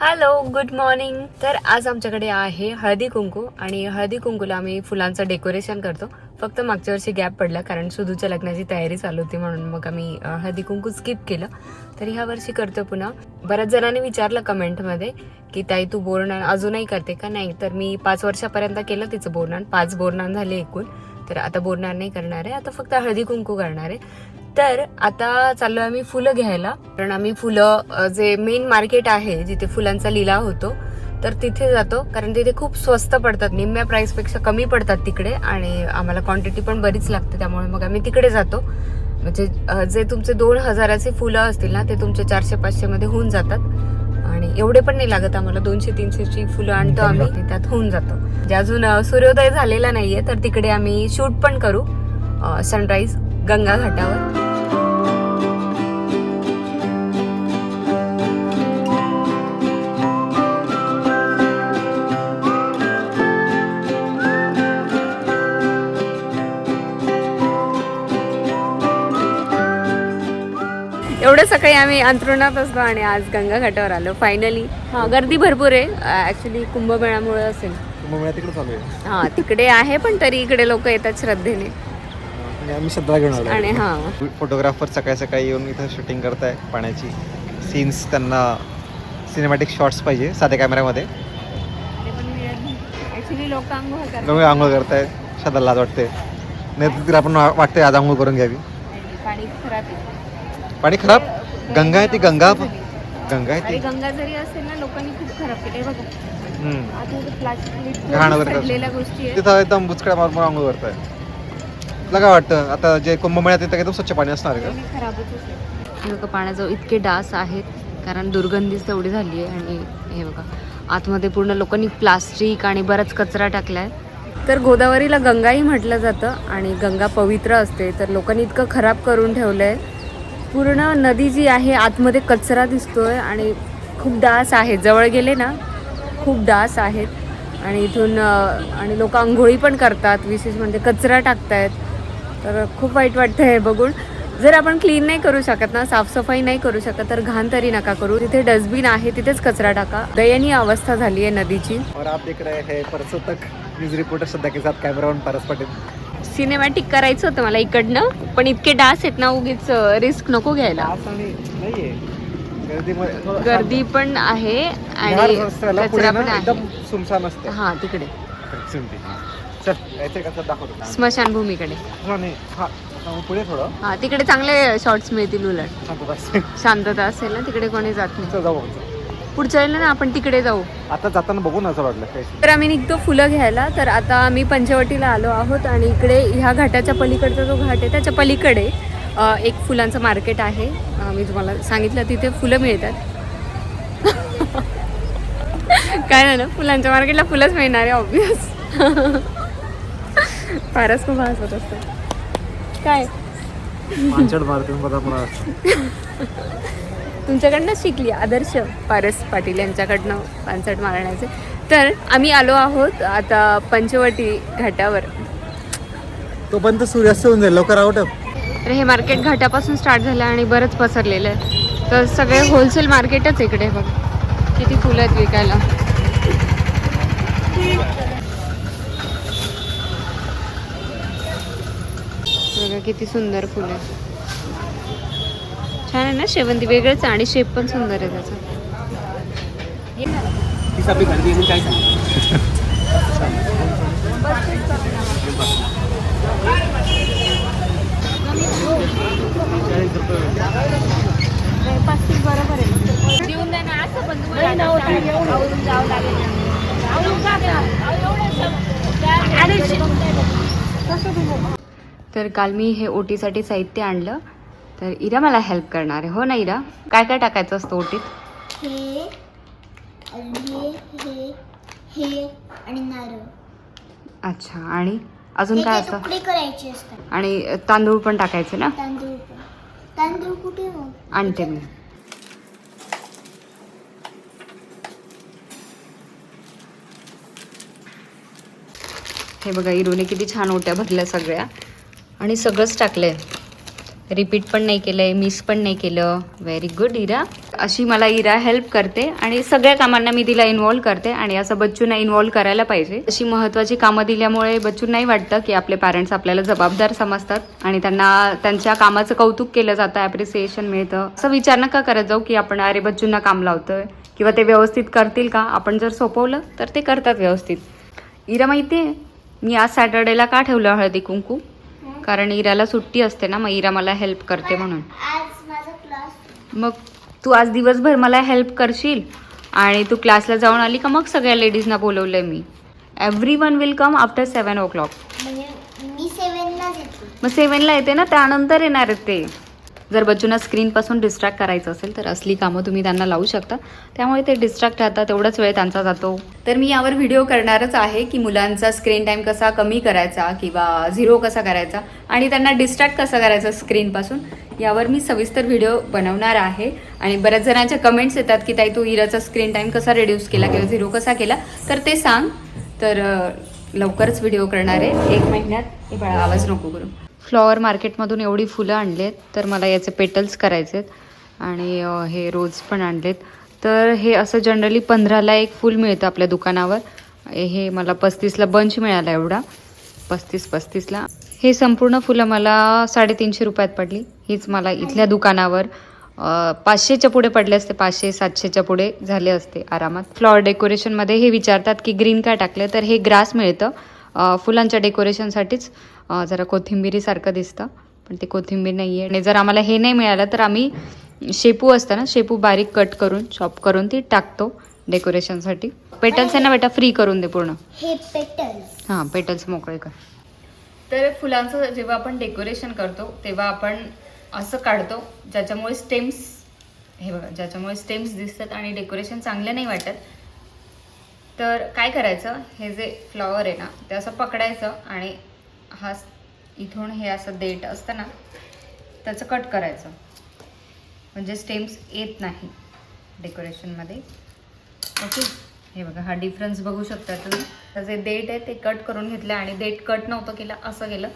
Hello good morning तर आज आमच्याकडे आहे हळदी कुंकू आणि हळदी कुंकूला आम्ही फुलांचं डेकोरेशन करतो. फक्त मागच्या वर्षी गॅप पडला कारण सुधूच्या लग्नाची तयारी चालू होती म्हणून मग आम्ही हळदी कुंकू स्किप केलं. तर ह्या वर्षी करतो पुन्हा. बऱ्याच जणांनी विचारलं कमेंटमध्ये की ताई तू बोरणार अजूनही करते का? नाही तर मी पाच वर्षापर्यंत केलं तिचं बोरणान. पाच बोरणान झाले एकूण. तर आता बोरणार नाही करणार आहे. आता फक्त हळदी कुंकू करणार आहे. तर आता चाललो आम्ही फुलं घ्यायला. कारण आम्ही फुलं जे मेन मार्केट आहे जिथे फुलांचा लिलाव होतो तर तिथे जातो. कारण तिथे खूप स्वस्त पडतात. निम्म्या प्राइसपेक्षा कमी पडतात तिकडे आणि आम्हाला क्वांटिटी पण बरीच लागते. त्यामुळे मग आम्ही तिकडे जातो. म्हणजे जे तुमचे दोन हजाराचे फुलं असतील ना ते तुमचे चारशे पाचशे मध्ये होऊन जातात. आणि एवढे पण नाही लागत आम्हाला. दोनशे तीनशेची फुलं आणतो आम्ही. त्यात होऊन जातं. म्हणजे अजून सूर्योदय झालेला नाहीये तर तिकडे आम्ही शूट पण करू. सनराईज गंगा घाटावर. सकाळी आम्ही अंथरुणात असतो आणि आज गंगा घाटावर आलो. फायनली हा. गर्दी भरपूर आहे. ऍक्च्युली कुंभमेळ्यामुळे असेल. कुंभमेळा तिकडे चालू आहे. हा तिकडे आहे पण तरी इकडे लोक येतात श्रद्धेने. आणि आम्ही श्रद्धा घेऊन आलो. आणि हा. फोटोग्राफर सकाळी सकाळी येऊन इथं शूटिंग करताय पाण्याची सीन्स त्यांना सिनेमॅटिक शॉट्स पाहिजे साध्या कॅमेऱ्यामध्ये ऍक्च्युली लोक आंघोळ करतात. आंघोळ करतायत. श्रद्धा लाज वाटते. नाही तर आपण वा- वाटतंय आज आंघोळ करून घ्यावी. पाणी खराब आहे. पाणी खराब? गंगा आहे ती गंगा गंगा आहे ती. गंगा जरी असेल ना लोकांनी खूप खराब केले बघा. प्लास्टिक घाण वगैरे गोष्टी तिथं एकदम बुचकड्या मारून आंघोळ करताय. तुला काय वाटतं? आता जे कुंभमेळ्यात तिथं एकदम स्वच्छ पाणी असणार आहे का? खराबच पाण्याजवळ इतके डास आहेत कारण दुर्गंधीच तेवढी झाली आहे आणि हे बघा आतमध्ये पूर्ण लोकांनी प्लास्टिक आणि बराच कचरा टाकलाय. तर गोदावरीला गंगाही म्हटलं जातं आणि गंगा पवित्र असते. तर लोकांनी इतकं खराब करून ठेवलंय. पूर्ण नदी जी आहे आतमध्ये कचरा दिसतोय आणि खूप डास आहेत. जवळ गेले ना खूप डास आहेत. आणि इथून आणि लोक आंघोळी पण करतात विशेष म्हणजे कचरा टाकतायत. तर खूप वाईट वाटतं हे बघून. जर आपण क्लीन नाही करू शकत ना साफसफाई नाही करू शकत तर घाण तरी नका करू. तिथे डस्टबिन आहे तिथेच कचरा टाका. दयनीय अवस्था झाली आहे नदीची. और आप देख रहे हैं परसों तक न्यूज रिपोर्टर श्रद्धा के साथ camera on Paras Patel. Cinematic करायचं होतं मला इकडनं पण इतके डास आहेत ना उगीच रिस्क नको घ्यायला. गर्दी पण आहे आणि कचरा पण आहे. हा तिकडे. दाखवतो. स्मशानभूमीकडे. हा हा पुढे थोडं. हा तिकडे चांगले शॉर्ट्स मिळतील उलट. शांतता असेल. ना तिकडे कोणी जात नाही. पुढच्या वेळेला ना आपण तिकडे जाऊ. आता जाताना बघू ना असं वाटलं तर आम्ही निघतो फुलं घ्यायला. तर आता आम्ही पंचवटीला आलो आहोत आणि इकडे ह्या घाटाच्या पलीकडचा जो घाट आहे त्याच्या पलीकडे अ, एक फुलांचं मार्केट आहे. अ, मी तुम्हाला सांगितलं तिथे फुलं मिळतात. काय झालं? फुलांच्या मार्केटला फुलंच मिळणार आहे ऑब्विस फारच खूप हसत असतो काय? मला तुमच्याकडनं शिकली आदर्श पारस पाटील यांच्याकडनं पानसट मारण्याचे. तर आम्ही आलो आहोत आता पंचवटी घाटावर. तोपर्यंत सूर्यास्त होऊन जाईल लवकर आउट तर हे मार्केट घाटापासून स्टार्ट झालं आणि बरंच पसरलेलं आहे. तर सगळे होलसेल मार्केटच इकडे बघ. किती फुलं आहेत विकायला. बघा किती सुंदर फुलं आहे छान आहे ना शेवंती वेगळंच आहे आणि शेप पण सुंदर आहे त्याचा. पस्तीस बरोबर आहे देऊन द्या ना असं पण तुम्हाला आवरून जावं लागेल तर काल मी हे ओटीसाठी साहित्य आणलं. तर इरा मला हेल्प करणार आहे. हो ना इरा? काय काय टाकायचं असतं ओटीत? हे हे हे हे आणि नारळ. अच्छा आणि अजून काय असतं? तुकडे करायचे असतात. आणि तांदूळ पण टाकायचे ना? तांदूळ पण. तांदूळ कुठे हो? आणते मी. हे बघा इरूने किती छान ओट्या भरल्या सगळ्या. आणि सगळंच टाकलंय. रिपीट पण नाही केलंय मिस पण नाही केलं. व्हेरी गुड इरा अशी मला इरा हेल्प करते आणि सगळ्या कामांना मी तिला इन्व्हॉल्व करते आणि असं बच्चूंना इन्व्हॉल्व करायला पाहिजे. अशी महत्त्वाची कामं दिल्यामुळे बच्चूंनाही वाटतं की आपले पॅरेंट्स आपल्याला जबाबदार समजतात आणि त्यांना त्यांच्या कामाचं कौतुक केलं जातं ॲप्रिसिएशन मिळतं. असं विचार नका करत जाऊ की आपण अरे बच्चूंना काम लावतोय किंवा ते व्यवस्थित करतील का? आपण जर सोपवलं तर ते करतात व्यवस्थित. इरा माहिती आहे मी आज सॅटर्डेला का ठेवलं हळदी कुंकू? कारण इराला सुट्टी असते ना मग इरा मला हेल्प करते म्हणून. मग तू आज दिवसभर मला हेल्प करशील? आणि तू क्लासला जाऊन आली का मग सगळ्या लेडीजना बोलवलंय मी? Every one will come after seven o'clock मग सेवनला येते ना त्यानंतर येणार आहेत ते. जर बच्चूंना स्क्रीनपासून डिस्ट्रॅक्ट करायचं असेल तर असली कामं तुम्ही त्यांना लावू शकता. त्यामुळे ते डिस्ट्रॅक्ट राहतात तेवढाच वेळ त्यांचा जातो. तर मी यावर व्हिडिओ करणारच आहे की मुलांचा स्क्रीन टाईम कसा कमी करायचा किंवा झिरो कसा करायचा आणि त्यांना डिस्ट्रॅक्ट कसा करायचा स्क्रीनपासून यावर मी सविस्तर व्हिडिओ बनवणार आहे. आणि बऱ्याच जणांच्या कमेंट्स येतात की ताई तू इराचा स्क्रीन टाईम कसा रिड्यूस केला किंवा झिरो कसा केला? तर ते सांग. तर लवकरच व्हिडिओ करणार आहे. एक महिन्यात हे बाळा आवाज नको करू. फ्लॉवर मार्केटमधून एवढी फुलं आणलेत तर मला याचे पेटल्स करायचे आहेत आणि हे रोज पण आणलेत. तर हे असं जनरली पंधराला एक फुल मिळतं आपल्या दुकानावर. हे मला पस्तीसला बंच मिळाला एवढा. पस्तीस पस्तीसला. हे संपूर्ण फुलं मला साडेतीनशे रुपयात पडली. हीच मला इथल्या दुकानावर पाचशेच्या पुढे पडले असते. पाचशे सातशेच्या पुढे झाले असते आरामात. फ्लॉवर डेकोरेशनमध्ये हे विचारतात की ग्रीन काय टाकलं तर हे ग्रास मिळतं. फुलांच्या डेकोरेशनसाठीच. जरा कोथिंबिरीसारखं दिसतं पण ते कोथिंबीर नाही आहे आणि जर आम्हाला हे नाही मिळालं तर आम्ही शेपू असतं ना शेपू बारीक कट करून चॉप करून ती टाकतो डेकोरेशनसाठी. पेटल्स आहे ना बेटा फ्री करून दे पूर्ण. हे पेटल्स. हां पेटल्स मोकळे कर. तर फुलांचं जेव्हा आपण डेकोरेशन करतो तेव्हा आपण असं काढतो ज्याच्यामुळे स्टेम्स हे बघा ज्याच्यामुळे स्टेम्स दिसतात आणि डेकोरेशन चांगलं नाही वाटत तर काय करायचं? हे जे फ्लॉवर आहे ना ते असं पकडायचं आणि हा इथून हे असं देठ असतं ना त्याचं कट करायचं. म्हणजे स्टेम्स येत नाही डेकोरेशनमध्ये ओके हे बघा हा डिफरन्स बघू शकता तुम्ही. तर जे देठ आहे ते कट करून घेतलं आणि देठ कट नव्हतं केलं असं केलं.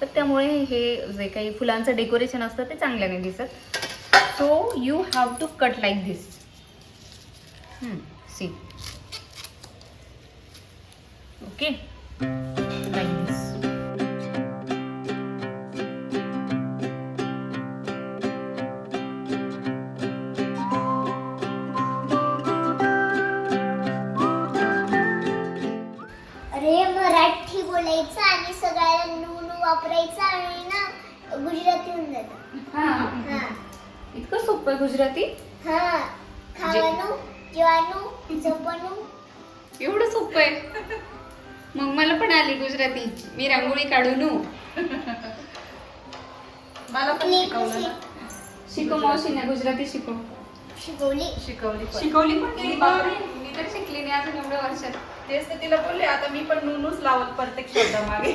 तर त्यामुळे हे जे काही फुलांचं डेकोरेशन असतं ते चांगल्याने दिसत. So you have to cut like this see okay आहे गुजराती? हा खावानू जेवानू झोपणू एवढं सोपं आहे. मग मला पण आली गुजराती. मी रांगोळी काढू नू मला पण शिकवलं ना. शिकव मावशीने गुजराती शिकव. शिकवली. शिकवली पण. शिकवली पण मी बापरे. मी तर शिकली नाही अजून एवढ्या वर्षात. तेच तर तिला बोलले आता मी पण नुनूच लावत प्रत्येक शब्दामागे.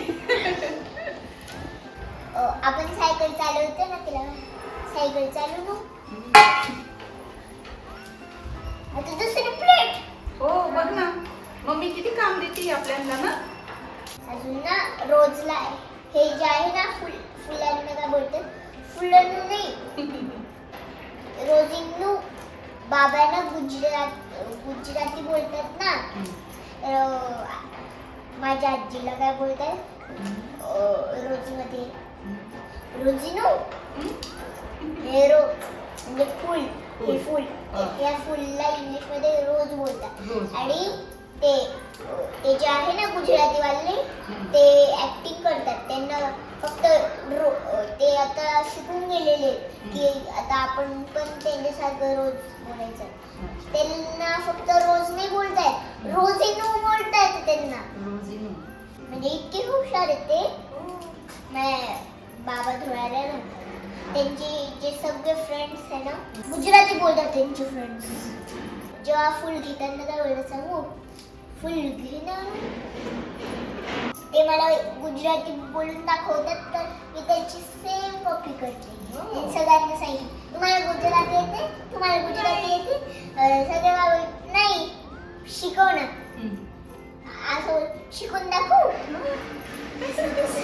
अ, आपण सायकल चालवतो ना तिला. सायकल चालू ना आता दुसरी प्लेट हो बघ ना. मम्मी किती काम देते आपल्याला ना? अजून ना रोजला हे जे आहे ना फुल फुलांना काय बोलतात फुलांना नाही. रोजिंनू बाबांना गुजरात गुजराती बोलतात ना. माझ्या आजीला काय बोलतात? रोजीमध्ये. रोजिनो? हे रो म्हणजे फुल हे. फुल या फुलला इंग्लिशमध्ये रोज बोलतात. रोज. आणि ते ते जे आहे ना गुजरातीवाले ते ऍक्टिंग करतात. त्यांना फक्त रो- ते आता शिकून गेलेले की आता आपण पण त्यांच्यासारखं रोज बोलायचं. त्यांना फक्त रोज नाही बोलतायत. रोजिनो बोलतायत त्यांना. म्हणजे इतके हुशार आहेत ते. मैं बाबा धुळायला त्यांचे जे सगळे फ्रेंड्स आहे ना गुजराती बोलतात त्यांचे फ्रेंड्स जेव्हा फुल घेतात ना त्यावेळेला सांगू फुल घे ना. ते मला गुजराती बोलून दाखवतात तर मी त्याची सेम कॉपी करते. सगळ्यांना सांगितलं तुम्हाला गुजराती येते? तुम्हाला गुजराती येते? सगळे बाबा नाही शिकव ना. असं शिकून दाखवू?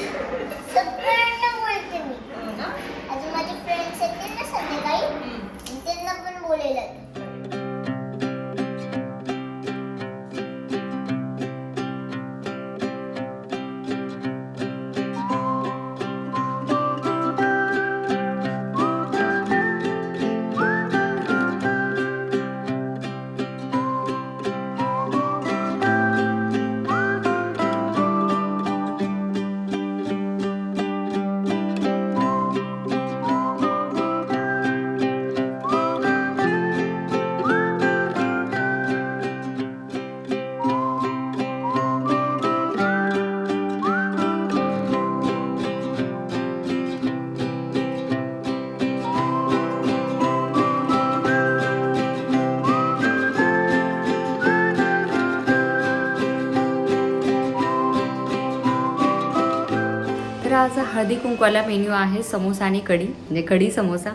हळदी मेन्यू आहे समोसा आणि कढी म्हणजे कढी समोसा.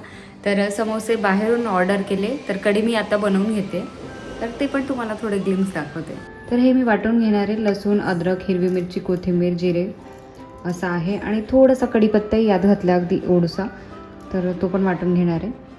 तर समोसे बाहेरून ऑर्डर केले तर कढी मी आता बनवून घेते. तर ते पण तुम्हाला थोडे ग्लिम्स दाखवते. तर हे मी वाटून घेणार आहे लसूण अद्रक हिरवी मिरची कोथिंबीर जिरे असं आहे. आणि थोडासा कढीपत्ताही यात घातला अगदी ओडसा. तर तो पण वाटून घेणार आहे.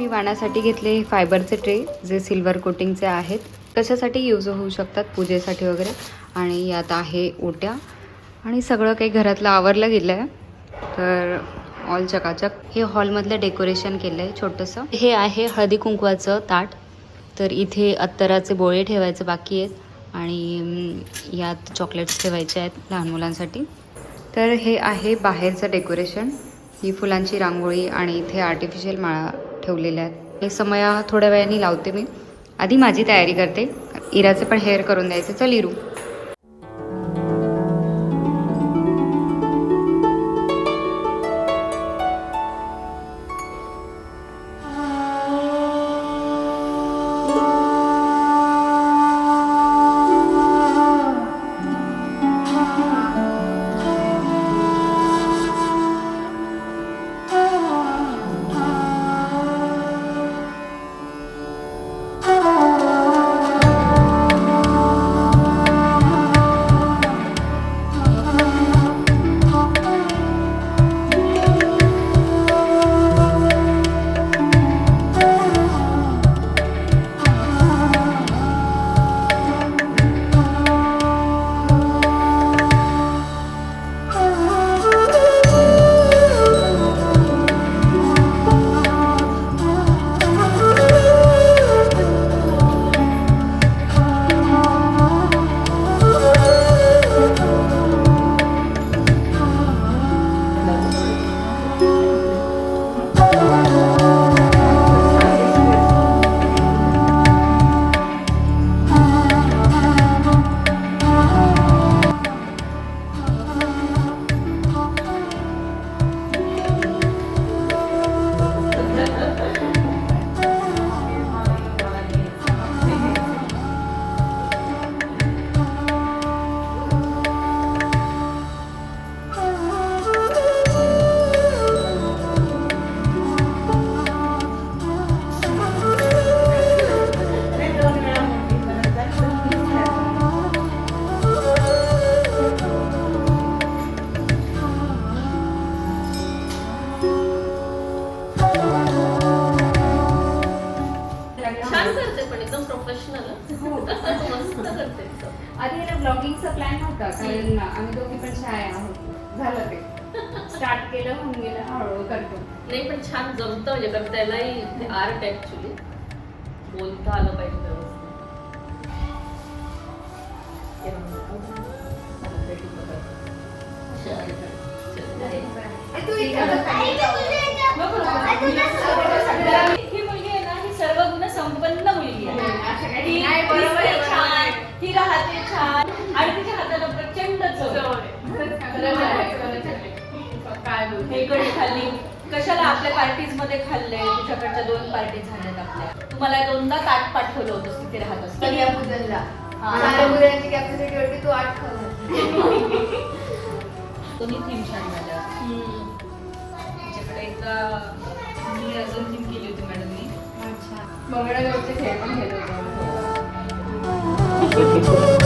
मी वाणासाठी घेतले हे फायबरचे ट्रे जे सिल्वर कोटिंगचे आहेत. कशासाठी यूज होऊ शकतात? पूजेसाठी वगैरे. आणि यात आहे ओट्या. आणि सगळं काही घरातलं आवरलं गेलं आहे तर ऑल चकाचक. हे हॉलमधलं डेकोरेशन केलं आहे छोटंसं. हे आहे हळदी कुंकवाचं ताट. तर इथे अत्तराचे बोळे ठेवायचे बाकी आहेत. आणि यात चॉकलेट्स ठेवायचे आहेत लहान मुलांसाठी. तर हे आहे बाहेरचं डेकोरेशन. ही फुलांची रांगोळी आणि इथे आर्टिफिशियल माळा ठेवलेल्या आहेत. हे समया थोड्या वेळाने लावते मी. आधी माझी तयारी करते. इराचं पण हेअर करून द्यायचं. चल इरू. आम्ही दोघी पण शाळा आहोत. झालं ते. स्टार्ट केलं होऊन गेलं हळूहळू करतो. नाही पण छान जमतं म्हणजे कारण त्यालाही आर्ट ऍक्च्युली बोलता आलं पाहिजे ही मुलगी आहे ना ही सर्व गुण संपन्न मुलगी आहे. ती राहते छान. हे कधी खाल्ली. कशाला आपल्या पार्टीजमध्ये खाल्ले तुझ्याकडच्या दोन पार्टी झाल्यात आपल्या. तुम्हाला दोनदा ताट पाठवलं होतं तिथे राहत असताना. हा. दोन्ही थीम छान झाल्या. त्याच्याकडे एकदा मी अजून थीम केली होती मॅडमनी मंगळागौरचे खेळ पण खेळत होतो.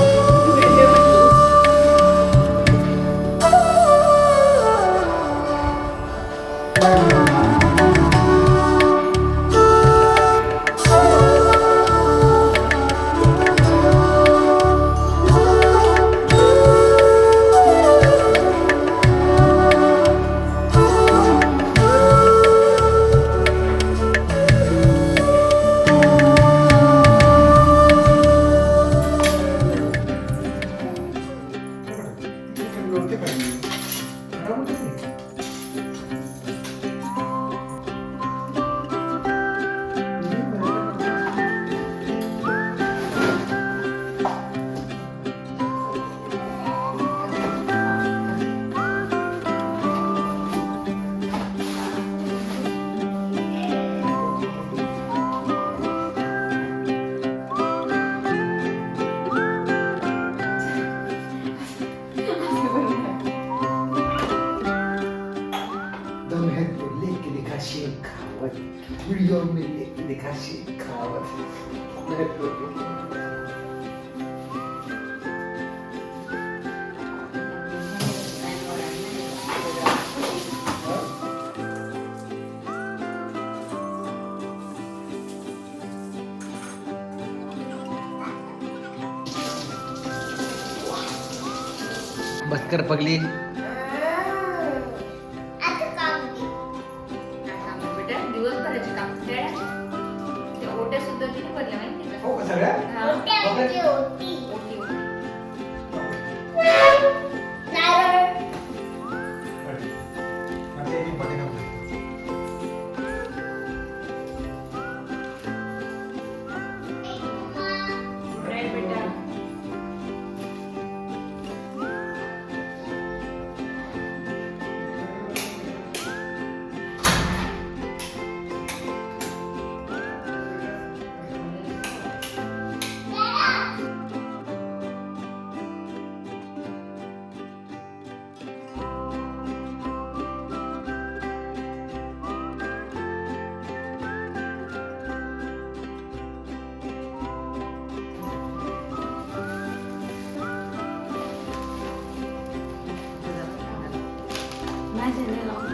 भास्कर पगली. माझ्या